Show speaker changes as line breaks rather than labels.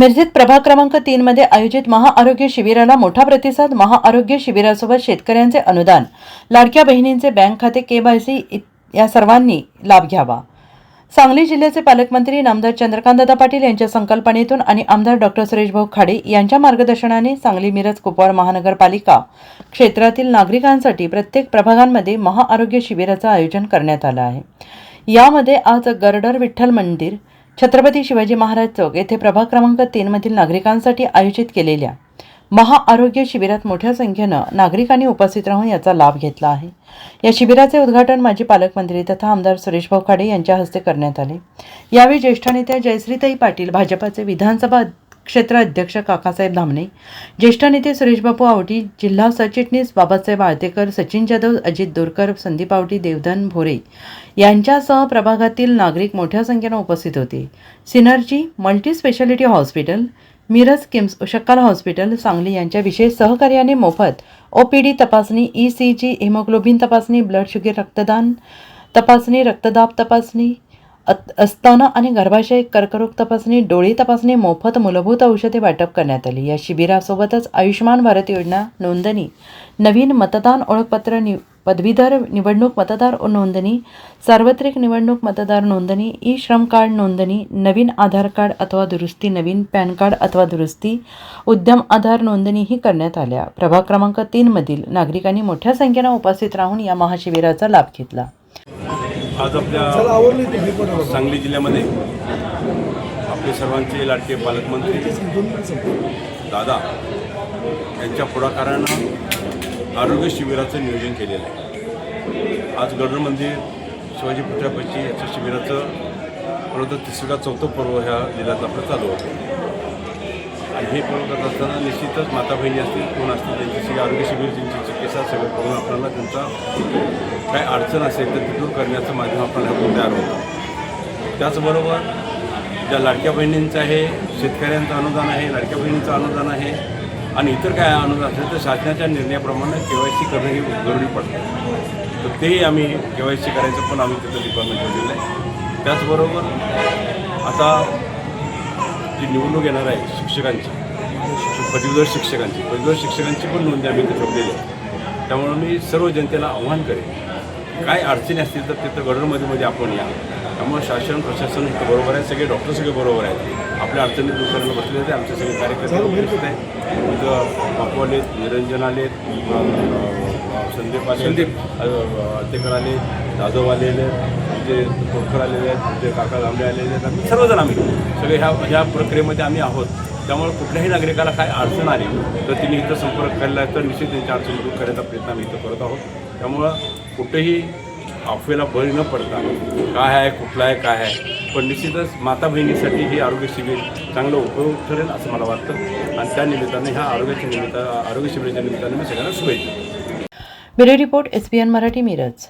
मिरजेत प्रभाग क्रमांक तीन मध्ये आयोजित महाआरोग्य शिबिराला मोठा प्रतिसाद महाआरोग्य शिबिरासोबत शेतकऱ्यांचे अनुदान. लाडक्या बहिणींचे बँक खाते केवायसी या सर्वांनी लाभ घ्यावा. सांगली जिल्ह्याचे पालकमंत्री नामदार चंद्रकांतदादा पाटील यांच्या संकल्पनेतून आणि आमदार डॉक्टर सुरेश भाऊ खाडे यांच्या मार्गदर्शनाने सांगली मिरज कुपवाड महानगरपालिका क्षेत्रातील नागरिकांसाठी प्रत्येक प्रभागांमध्ये महाआरोग्य शिबिराचं आयोजन करण्यात आलं आहे. यामध्ये आज गरडर विठ्ठल मंदिर छत्रपती शिवाजी महाराज चौक येथे प्रभाग क्रमांक तीनमधील नागरिकांसाठी आयोजित केलेल्या महाआरोग्य शिबिरात मोठ्या संख्येनं नागरिकांनी उपस्थित राहून याचा लाभ घेतला आहे. या शिबिराचे उद्घाटन माजी पालकमंत्री तथा आमदार सुरेशभाऊ खाडे यांच्या हस्ते करण्यात आले. यावेळी ज्येष्ठ नेत्या जयश्रीताई पाटील भाजपाचे विधानसभा क्षेत्र अध्यक्ष काकासाहेब धामणे ज्येष्ठ नेते सुरेशबापू आवटी जिल्हा सरचिटणीस बाबासाहेब आळतेकर सचिन जाधव अजित दोरकर संदीप आवटी देवधन भोरे यांच्यासह प्रभागातील नागरिक मोठ्या संख्येनं उपस्थित होते. Synergy multi speciality hospital Miraj KIMS Ushakal hospital Sangli यांच्या विशेष सहकार्याने मोफत ओपीडी तपासणी ई सी जी हिमोग्लोबिन तपासणी ब्लड शुगर रक्तदान तपासणी रक्तदाब तपासणी अत- अस्तन आणि गर्भाशय कर्करोग तपासणी डोळी तपासणी मोफत मूलभूत औषधे वाटप करण्यात आली. या शिबिरासोबतच आयुष्यमान भारत योजना नोंदणी नवीन मतदान ओळखपत्र नि पदवीधर निवडणूक मतदार नोंदणी सार्वत्रिक निवडणूक मतदार नोंदणी ई श्रम कार्ड नोंदणी नवीन आधार कार्ड अथवा दुरुस्ती नवीन पॅन कार्ड अथवा दुरुस्ती उद्यम आधार नोंदणीही करण्यात आल्या. प्रभाग क्रमांक तीनमधील नागरिकांनी मोठ्या संख्येनं उपस्थित राहून या महाशिबिराचा लाभ घेतला.
आज आपल्या. सांगली जिल्ह्यामध्ये आपले सर्वांचे लाडके पालकमंत्री दादा यांच्या पुढाकारानं आरोग्य शिबिराचं नियोजन केलेलं आहे. आज गडर मंदिर शिवाजी पुतळ्यापाशी याच्या शिबिराचं बरोबर तिसरा चौथं पर्व ह्या जिल्ह्यात आपलं चालू होतं. आणि हे पर्व करत असताना निश्चितच माता बहिणी असतील कोण असतील त्यांची सगळी आरोग्य शिबिर त्यांची चिकित्सा सगळं करून आपल्याला त्यांचा काय अडचण असेल तर ती दूर करण्याचं माध्यम आपण ह्यातून तयार होतं त्याचबरोबर ज्या लाडक्या बहिणींचं आहे शेतकऱ्यांचं अनुदान आहे लाडक्या बहिणींचं अनुदान आहे आणि इतर काय अनुदान असेल तर शासनाच्या निर्णयाप्रमाणे के वाय सी करणं ही जरुरी पडतं. तर तेही आम्ही के वाय सी करायचं पण आम्ही तिथं डिपार्टमेंट ठेवलेलं आहे. त्याचबरोबर आता जी निवडणूक येणार आहे शिक्षकांची. पदवीधर शिक्षकांची. पदवीधर शिक्षकांची पण नोंदणी आम्ही ठेवलेली आहे त्यामुळे मी सर्व जनतेला आव्हान करेन. काय अडचणी असतील तर तिथं गडरमध्ये मध्ये आपण या. त्यामुळे शासन प्रशासन बरोबर आहे. सगळे डॉक्टर सगळे बरोबर आहेत. आपल्या अडचणी दूर करायला बसले होते आमचे सगळे कार्यकर्ते उपस्थित आहेत. इथं बापू आलेत निरंजन आलेत संदीप आले संदीप. आले जाधव आलेले आमचे जे आलेले आहेत आमचे काका लांबे आलेले आहेत आम्ही सर्वजण आम्ही सगळे ह्या ह्या प्रक्रियेमध्ये आम्ही आहोत. त्यामुळे कुठल्याही नागरिकाला काय अडचण आली तर तिने इथं संपर्क केला तर निश्चित त्यांच्या अडचणी दूर करण्याचा प्रयत्न आम्ही इथं करत आहोत. त्यामुळं कुठेही अफवेला बळी न पडता काय आहे कुठला आहे काय आहे पण निश्चितच माता बहिणीसाठी हे आरोग्य शिबिर चांगलं उपयोग ठरेल असं मला वाटतं. आणि त्या निमित्ताने ह्या आरोग्याच्या निमित्त आरोग्य शिबिराच्या निमित्ताने मी सगळ्यांना शुभेच्छा
bureau report S Marathi Miraj.